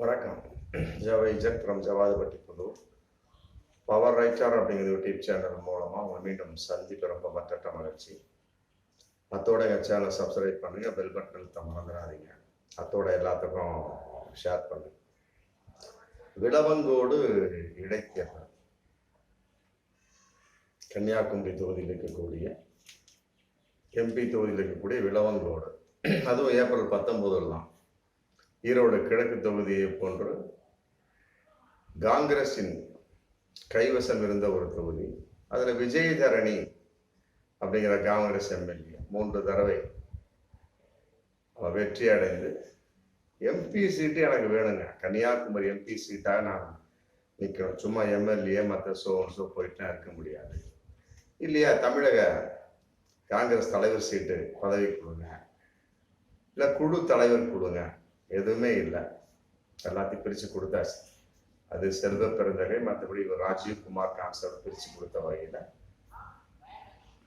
வணக்கம். ஜவை jet from Javadupatti Pudur power writer அப்படிங்கிற யூடியூப் சேனல் மூலமாக உங்களை மீண்டும் சந்திப்பு ரொம்ப மற்ற மகிழ்ச்சி. அத்தோட என் சேனலை சப்ஸ்கிரைப் பண்ணுங்கள் பெல் பட்டன் அழுத்த மறந்துடாதீங்க. அத்தோட எல்லாத்துக்கும் ஷேர் பண்ணுங்க. விடவங்கோடு இடைத்தேர்தல். கன்னியாகுமரி தொகுதியில் இருக்கக்கூடிய எம்பி தொகுதியில் இருக்கக்கூடிய விளவங்கோடு அதுவும் ஏப்ரல் பத்தொன்பதுல தான். ஈரோடு கிழக்கு தொகுதியை போன்று காங்கிரஸின் கைவசம் இருந்த ஒரு தொகுதி. அதில் விஜயதரணி அப்படிங்கிற காங்கிரஸ் எம்எல்ஏ மூன்று தடவை வெற்றி அடைந்து எம்பி சீட்டு எனக்கு வேணுங்க. கன்னியாகுமரி எம்பி சீட்டாக நான் நிற்கணும் சும்மா எம்எல்ஏ மற்ற சோ சோ போயிட்டு இருக்க முடியாது. இல்லையா தமிழக காங்கிரஸ் தலைவர் சீட்டு பதவி கொடுங்க. இல்லை குழு தலைவர் கொடுங்க. எதுவுமே இல்லை. எல்லாத்தையும் பிரித்து கொடுத்தாச்சு. அது செல்வ பெருந்தகை மற்றபடி ஒரு ராஜீவ் குமார் கான்செப்ட் பிரித்து கொடுத்த வகையில்.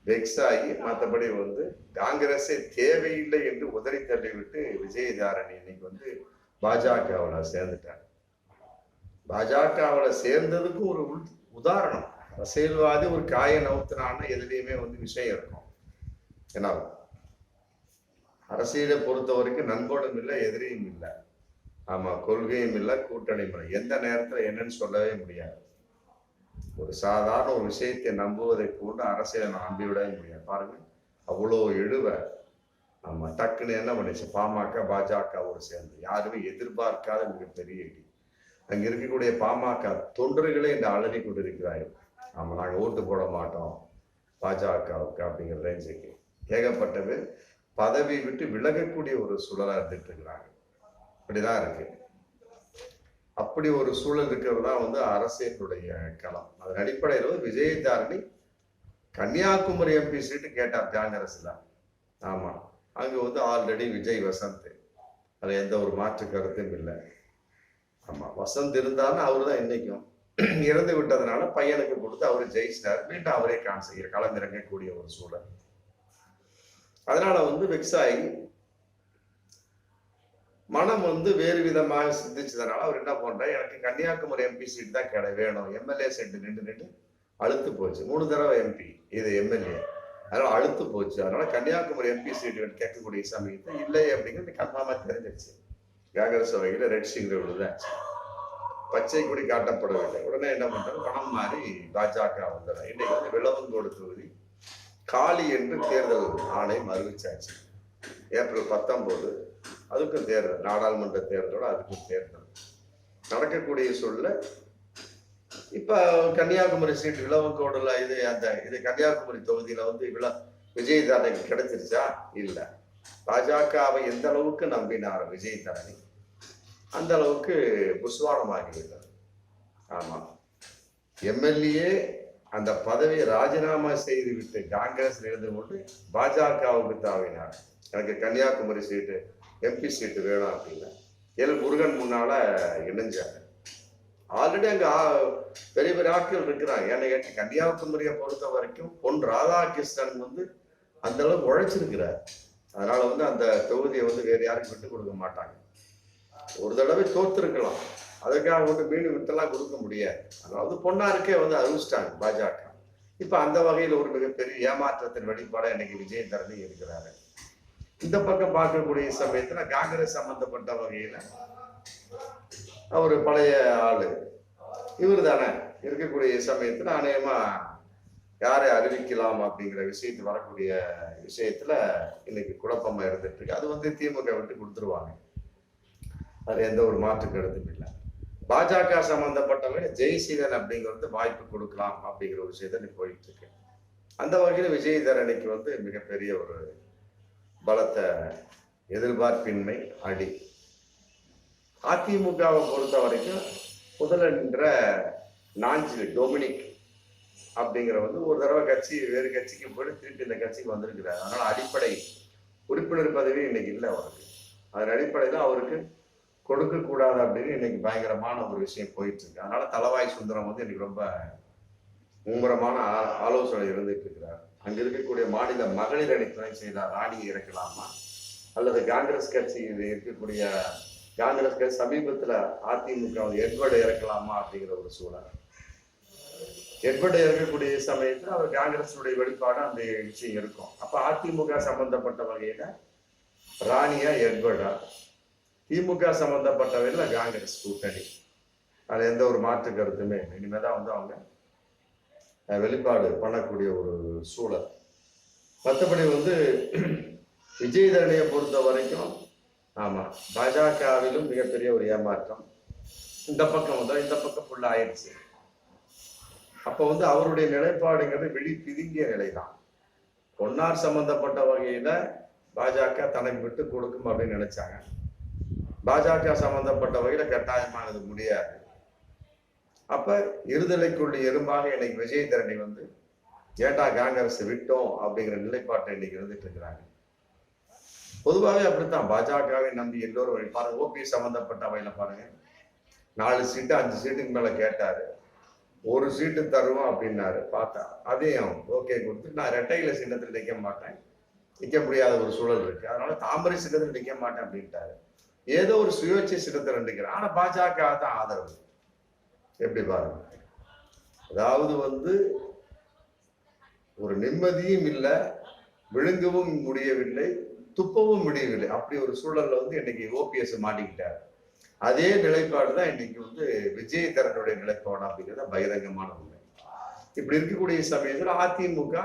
வெக்ஸ் ஆகி மற்றபடி வந்து காங்கிரஸே தேவையில்லை என்று உதறி தள்ளிவிட்டு விஜயதாரணி இன்னைக்கு வந்து பாஜகவில் சேர்ந்துட்டாங்க பாஜகவில் சேர்ந்ததுக்கு ஒரு உள் உதாரணம். அரசியல்வாதி ஒரு காய நவுத்தினான்னு எதுலேயுமே வந்து விஷயம் இருக்கும். ஏன்னா அரசியலை பொறுத்த வரைக்கும் நண்பனும் இல்லை எதிரியும் இல்லை. ஆமாம் கொள்கையும் இல்லை கூட்டணியும் இல்லை. எந்த நேரத்தில் என்னன்னு சொல்லவே முடியாது. ஒரு சாதாரண ஒரு விஷயத்தை நம்புவதை கூட அரசியலை நம்பிவிடவே முடியாது. பாருங்க அவ்வளோ எழுவ ஆமாம் டக்குன்னு என்ன பண்ணிச்சு? பாமக பாஜகவோடு சேர்ந்து. யாருமே எதிர்பார்க்காத மிகப்பெரிய இடி அங்கே இருக்கக்கூடிய பாமக தொண்டர்களே இந்த அலறி கொண்டிருக்கிறார்கள். ஆமாம் நாங்கள் ஓட்டு போட மாட்டோம். பாஜகவுக்கு அப்படிங்கிற ரேஞ்சுக்கு ஏகப்பட்ட பேர் பதவி விட்டு விலகக்கூடிய ஒரு சூழலாக இருந்துட்டு இருக்கிறாங்க. அப்படிதான் இருக்கு. அப்படி ஒரு சூழல் இருக்கிறது தான் வந்து அரசியலுடைய களம். அதன் அடிப்படையில் வந்து விஜயதாரணி கன்னியாகுமரி எம்பி சீட்டு கேட்டார் காங்கிரஸ்ல. ஆமா. அங்க வந்து ஆல்ரெடி விஜய் வசந்த். அதில் எந்த ஒரு மாற்று கருத்தும் இல்லை. ஆமா. வசந்த் இருந்தாலும் அவரு தான் இன்னைக்கும். இறந்து விட்டதுனால பையனுக்கு கொடுத்து அவர் ஜெயிச்சிட்டார். மீண்டும் அவரே கான்செய்ய களமிறங்கக்கூடிய ஒரு சூழல். அதனால வந்து வெக்ஸாகி மனம் வந்து வேறு விதமாக சிந்திச்சதுனால அவர் என்ன பண்றாரு? எனக்கு கன்னியாகுமரி எம்பி சீட் தான் கிடை வேணும். எம்எல்ஏ சீட்டு நின்று நின்று அழுத்து போச்சு. மூணு தடவை எம்பி இது எம்எல்ஏ அதனால அழுத்து போச்சு. அதனால கன்னியாகுமரி எம்பி சீட்டு கேட்கக்கூடிய சமயத்தை இல்லை அப்படிங்கிறது கன்ஃபார்மா தெரிஞ்சிருச்சு. காங்கிரஸ் வகையில ரெட் சிங்கிள் விழுதாச்சு பச்சை கொடி காட்டப்படவில்லை. உடனே என்ன பண்றாரு? பணம் மாறி பாஜக வந்தது. இன்னைக்கு வந்து விளவங்கோடு தொகுதி காலி என்று தேர்தல் ஆணையம் அறிவிச்சாச்சு ஏப்ரல் பத்தொன்பது அதுக்கும் தேர்தல் நாடாளுமன்ற தேர்தலோட அதுக்கும் தேர்தல். நடக்கக்கூடிய சூழல இப்ப கன்னியாகுமரி சீட் விளவங்கோடுல இது அந்த இது கன்னியாகுமரி தொகுதியில வந்து விழா விஜயதாரணிக்கு கிடைச்சிருச்சா? இல்ல. பாஜகவை எந்த அளவுக்கு நம்பினார் விஜயதாரணி அந்த அளவுக்கு புஸ்வானமாகிவிட்டது ஆமா. எம்எல்ஏ அந்த பதவியை ராஜினாமா செய்து விட்டு காங்கிரஸ் இருந்து கொண்டு பாஜகவுக்கு தாவினார். எனக்கு கன்னியாகுமரி சீட்டு எம்பி சீட்டு வேணும் அப்படின்னா. எல் முருகன் முன்னால இணைஞ்சாங்க ஆல்ரெடி அங்க பெரிய பெரிய ஆட்கள் இருக்கிறாங்க. ஏன்னா கேட்டு கன்னியாகுமரியை பொறுத்த வரைக்கும் பொன் ராதாகிருஷ்ணன் வந்து அந்த அளவுக்கு உழைச்சிருக்கிறார். அதனால வந்து அந்த தொகுதியை வந்து வேற யாருக்கும் விட்டு கொடுக்க மாட்டாங்க. ஒரு தடவை தோத்துருக்கலாம். அதுக்காக வந்து மீண்டும் வித்தெல்லாம் கொடுக்க முடியாது. அதாவது பொன்னாருக்கே வந்து அறிவிச்சிட்டாங்க பாஜக. இப்போ அந்த வகையில் ஒரு மிகப்பெரிய ஏமாற்றத்தின் வெளிப்பாடாக இன்னைக்கு விஜயதரணி இருக்கிறாரு. இந்த பக்கம் பார்க்கக்கூடிய சமயத்தில் காங்கிரஸ் சம்பந்தப்பட்ட வகையில் அவர் பழைய ஆளு. இவர் தானே இருக்கக்கூடிய சமயத்தில் அநேகமாக யாரை அறிவிக்கலாம் அப்படிங்கிற விஷயத்து வரக்கூடிய விஷயத்துல இன்னைக்கு குழப்பமா இருந்துட்டு இருக்கு. அது வந்து திமுக விட்டு கொடுத்துருவாங்க. அது எந்த ஒரு மாற்று கருத்தும் இல்லை. பாஜக சம்பந்தப்பட்டவங்க ஜெய்சீலன் அப்படிங்கிறது வாய்ப்பு கொடுக்கலாம் அப்படிங்கிற ஒரு விஷயத்த நீ போயிட்டு இருக்கு. அந்த வகையில் விஜய் தரணிக்கு வந்து மிகப்பெரிய ஒரு பலத்த எதிர்பார்ப்பின்மை அடி. அதிமுகவை பொறுத்த வரைக்கும் முதல்ல நாஞ்சில் டொமினிக் அப்படிங்கிற வந்து ஒரு தடவை கட்சி வேறு கட்சிக்கு போயிட்டு திருப்பி இந்த கட்சிக்கு வந்திருக்கிறார். அதனால அடிப்படை உறுப்பினர் பதவி இன்னைக்கு இல்லை அவருக்கு. அதன் அடிப்படையில் அவருக்கு கொடுக்க கூடாது அப்படின்னு இன்னைக்கு பயங்கரமான ஒரு விஷயம் போயிட்டு இருக்கு அதனால தலவாய் சுந்தரம் வந்து இன்னைக்கு ரொம்ப மும்முரமான ஆ- ஆலோசனை இருந்துட்டு இருக்கிறார். அங்க இருக்கக்கூடிய மாநில மகளிர் அணி துணை செயலர் ராணியை இறக்கலாமா? அல்லது காங்கிரஸ் கட்சி இருக்கக்கூடிய காங்கிரஸ் கட்சி சமீபத்துல அதிமுக வந்து எட்வர்டு இறக்கலாமா அப்படிங்கிற ஒரு சூழல். எட்வர்டு இறக்கக்கூடிய சமயத்துல அவர் காங்கிரஸுடைய வெளிப்பாடு அந்த விஷயம் இருக்கும். அப்ப அதிமுக சம்பந்தப்பட்ட வகையில ராணியா எட்வர்டா? திமுக சம்பந்தப்பட்டவையில் காங்கிரஸ் கூட்டணி. அது எந்த ஒரு மாற்று கருத்துமே இனிமேல் தான் வந்து அவங்க வெளிப்பாடு பண்ணக்கூடிய ஒரு சூழல். மற்றபடி வந்து விஜயதரணியை பொறுத்த வரைக்கும் ஆமாம் பாஜகவிலும் மிகப்பெரிய ஒரு ஏமாற்றம். இந்த பக்கம் வந்து இந்த பக்கம் ஃபுல்லாக ஆயிடுச்சு. அப்போ வந்து அவருடைய நிலைப்பாடுங்கிறது வெளி பிதுங்கிய நிலை தான் பொன்னார் சம்பந்தப்பட்ட வகையில் பாஜக தனக்கு விட்டு கொடுக்கும் அப்படின்னு நினைச்சாங்க. பாஜக சம்பந்தப்பட்ட வகையில கட்டாயமானது முடியாது. அப்ப இருதலைக்குள்ள எறும்பாக இன்னைக்கு விஜயதரணி வந்து ஏட்டா காங்கிரஸ் விட்டோம் அப்படிங்கிற நிலைப்பாட்டை இன்னைக்கு இருந்துட்டு இருக்கிறாங்க. பொதுவாகவே அப்படித்தான். பாஜகவை நம்பி எல்லோரும் வழி- பாருங்க ஓபி சம்பந்தப்பட்ட வகையில பாருங்க. நாலு சீட்டு அஞ்சு சீட்டுக்கு மேல கேட்டாரு. ஒரு சீட்டு தருவோம் அப்படின்னாரு. பார்த்தா அதையும் ஓகே கொடுத்து நான் ரெட்டையில சின்னத்தில் நிற்க மாட்டேன். நிற்க முடியாத ஒரு சூழல் இருக்கு. அதனால தாமரை சின்னத்தில் நிற்க மாட்டேன் அப்படின்ட்டாரு. ஏதோ ஒரு சுயேட்சை சின்னத்தில் நிற்கிறேன் ஆனா பாஜக தான் ஆதரவு. எப்படி பாருங்க? அதாவது வந்து ஒரு நிம்மதியும் இல்லை விழுங்கவும் முடியவில்லை துப்பவும் முடியவில்லை. அப்படி ஒரு சூழல்ல வந்து இன்னைக்கு ஓபிஎஸ் மாட்டிக்கிட்டார். அதே நிலைப்பாடு தான் இன்னைக்கு வந்து விஜயதரனுடைய நிலைப்பாடு அப்படிங்கிறத பகிரங்கமான உண்மை. இப்படி இருக்கக்கூடிய சமயத்தில் அதிமுக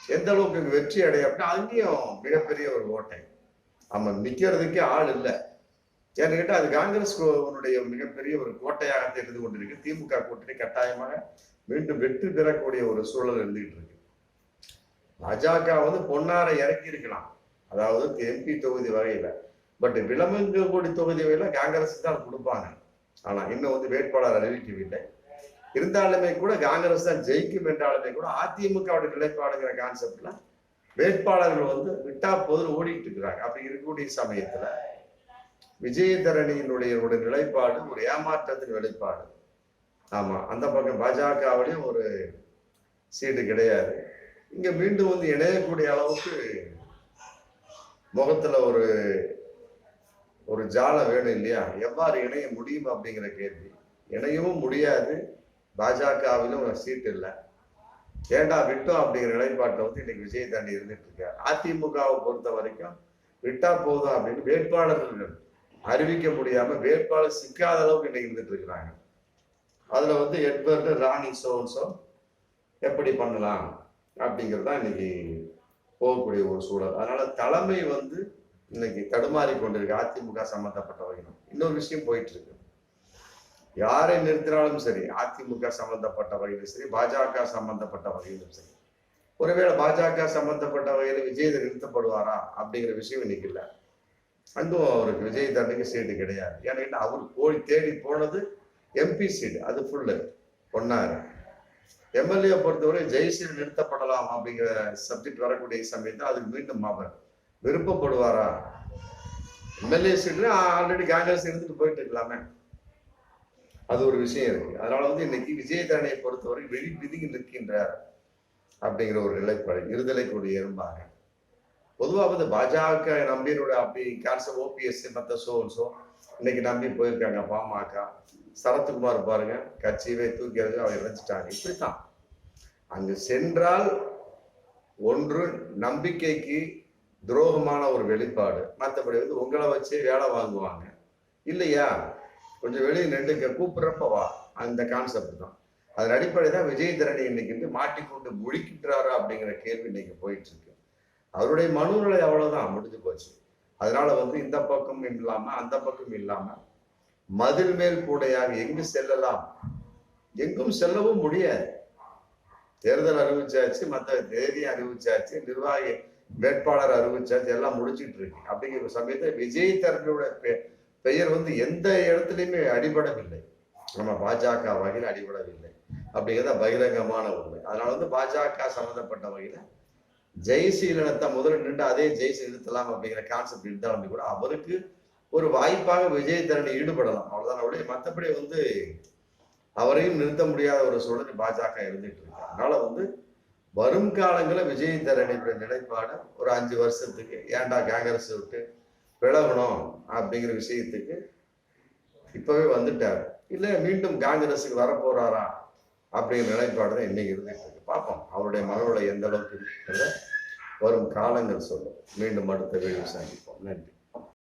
எந்த அளவுக்கு வெற்றி அடைய அப்படின்னா அங்கேயும் மிகப்பெரிய ஒரு ஓட்டை. ஆமாம் நிக்கிறதுக்கே ஆள் இல்லை. ஏன்னு கேட்டால் அது காங்கிரஸ் உன்னுடைய மிகப்பெரிய ஒரு கோட்டையாக இருந்து கொண்டிருக்கு. திமுக கூட்டணி கட்டாயமாக மீண்டும் வெற்றி பெறக்கூடிய ஒரு சூழல் இருந்துகிட்டு இருக்கு. பாஜக வந்து பொன்னாரை இறக்கி இருக்கலாம். அதாவது எம்பி தொகுதி வகையில. பட் விளம்பங்கோடி தொகுதி வகையில காங்கிரஸ் தான் கொடுப்பாங்க. ஆனா இன்னும் வந்து வேட்பாளர் அறிவிக்கவில்லை இருந்தாலுமே கூட காங்கிரஸ் தான் ஜெயிக்கும் என்றாலுமே கூட அதிமுகவுடைய நிலைப்பாடுங்கிற கான்செப்ட்ல வேட்பாளர்கள் வந்து விட்டா போதும் ஓடிட்டு இருக்கிறாங்க. அப்படி இருக்கக்கூடிய சமயத்துல விஜயதரணியினுடைய ஒரு நிலைப்பாடு ஒரு ஏமாற்றத்தின் வெளிப்பாடு. ஆமா அந்த பக்கம் பாஜகவிலையும் ஒரு சீட்டு கிடையாது. இங்க மீண்டும் வந்து இணையக்கூடிய அளவுக்கு முகத்துல ஒரு ஒரு ஜாலம் வேணும் இல்லையா? எவ்வாறு இணைய முடியும் அப்படிங்கிற கேள்வி. இணையவும் முடியாது பாஜகவிலும் ஒரு சீட் இல்லை. ஏண்டா விட்டோம் அப்படிங்கிற நிலைப்பாட்டில் வந்து இன்னைக்கு விஜய் தாண்டி இருந்துட்டு இருக்காரு. அதிமுகவை பொறுத்த வரைக்கும் விட்டா போதும் அப்படின்னு வேட்பாளர்கள் அறிவிக்க முடியாம வேட்பாளர் சிக்காத அளவுக்கு இன்னைக்கு இருந்துட்டு இருக்கிறாங்க. அதுல வந்து எட்வர்டு ராணி சோன்சோ எப்படி பண்ணலாம் அப்படிங்கிறது தான் இன்னைக்கு போகக்கூடிய ஒரு சூழல். அதனால தலைமை வந்து இன்னைக்கு தடுமாறி கொண்டிருக்கு. அதிமுக சம்பந்தப்பட்ட வகையிலும் இன்னொரு விஷயம் போயிட்டு இருக்கு யாரை நிறுத்தினாலும் சரி அதிமுக சம்பந்தப்பட்ட வகையிலும் சரி பாஜக சம்பந்தப்பட்ட வகையிலும் சரி. ஒருவேளை பாஜக சம்பந்தப்பட்ட வகையில விஜய் நிறுத்தப்படுவாரா அப்படிங்கிற விஷயம் இன்னைக்கு இல்லை. அங்கும் அவருக்கு விஜய் தண்டைக்கு சீட்டு கிடையாது. ஏன்னா அவர் போய் தேடி போனது எம்பி சீட் அது ஃபுல்லு பொன்னாரு எம்எல்ஏ பொறுத்தவரை ஜெய்சீல் நிறுத்தப்படலாம் அப்படிங்கிற சப்ஜெக்ட் வரக்கூடிய சமயத்தில் அதுக்கு மீண்டும் அவர் விருப்பப்படுவாரா? எம்எல்ஏ சீட்ல ஆல்ரெடி காங்கிரஸ் இருந்துட்டு போயிட்டு இருக்கலாமே. அது ஒரு விஷயம் இருக்கு. அதனால வந்து இன்னைக்கு விஜயதரணியை பொறுத்தவரை வெளி பிதுங்கி நிற்கின்றார் அப்படிங்கிற ஒரு நிலைப்பாடு இருதலை கூடிய எறும்பாக. பொதுவாக வந்து பாஜக நம்பினோட அப்படி கான்செப்ட் ஓபிஎஸ் மற்ற சோ சோ இன்னைக்கு நம்பி போயிருக்காங்க பாமக. சரத்குமார் பாருங்க கட்சியவே தூக்கி எறிஞ்சு அவர் இணைச்சிட்டாங்க இப்படித்தான். அங்கு சென்றால் ஒன்று நம்பிக்கைக்கு துரோகமான ஒரு வெளிப்பாடு. மற்றபடி வந்து உங்களை வச்சே வேலை வாங்குவாங்க. இல்லையா? கொஞ்சம் வெளியே நின்றுங்க கூப்பிடுறப்ப வா. அந்த கான்செப்ட் தான். அதன் அடிப்படை தான் விஜய் தரணி இன்னைக்கு வந்து மாட்டிக்கொண்டு முழிக்கின்றாரா அப்படிங்கிற கேள்வி இன்னைக்கு போயிட்டு இருக்கு. அவருடைய மனுநிலை அவ்வளவுதான் முடிஞ்சு போச்சு. அதனால வந்து இந்த பக்கம் இல்லாம அந்த பக்கம் இல்லாம மதில் மேல் கூடையாக எங்கு செல்லலாம்? எங்கும் செல்லவும் முடியாது. தேர்தல் அறிவிச்சாச்சு மற்ற தேதி அறிவிச்சாச்சு நிர்வாகி வேட்பாளர் அறிவிச்சாச்சு எல்லாம் முடிச்சுட்டு இருக்கு. அப்படிங்கிற சமயத்தில் விஜய் தரனுடைய பெ- பெயர் வந்து எந்த இடத்துலையுமே அடிபடவில்லை. நம்ம பாஜக வகையில் அடிபடவில்லை. அப்படிங்கிறத பகிரங்கமான உண்மை. அதனால வந்து பாஜக சம்மந்தப்பட்ட வகையில் ஜெய்சீலனத்தை முதல்ல நின்று அதே ஜெய் நிறுத்தலாம் அப்படிங்கிற கான்செப்ட் இருந்தாலும் கூட அவருக்கு ஒரு வாய்ப்பாக விஜய் தரணி ஈடுபடலாம். அவ்வளவுதான். அவருடைய மற்றபடி வந்து அவரையும் நிறுத்த முடியாத ஒரு சூழல் பாஜக இருந்துட்டு இருக்கு. அதனால வந்து வரும் காலங்களில் விஜய் தரணியோட நிலைப்பாடு ஒரு அஞ்சு வருஷத்துக்கு ஏன்டா காங்கிரஸ் விட்டு விலகணும் அப்படிங்கிற விஷயத்துக்கு இப்பவே வந்துட்டார். இல்லை மீண்டும் காங்கிரஸுக்கு வரப்போறாரா? அப்படிங்கிற நிலைப்பாடு தான் இன்னைக்கு இருந்துட்டு பார்ப்போம். அவருடைய மகளோட எந்த அளவுக்கு இருக்கிறத வரும் காலங்கள் சொல்லும். மீண்டும் அடுத்த வீடியோ சந்திப்போம். நன்றி.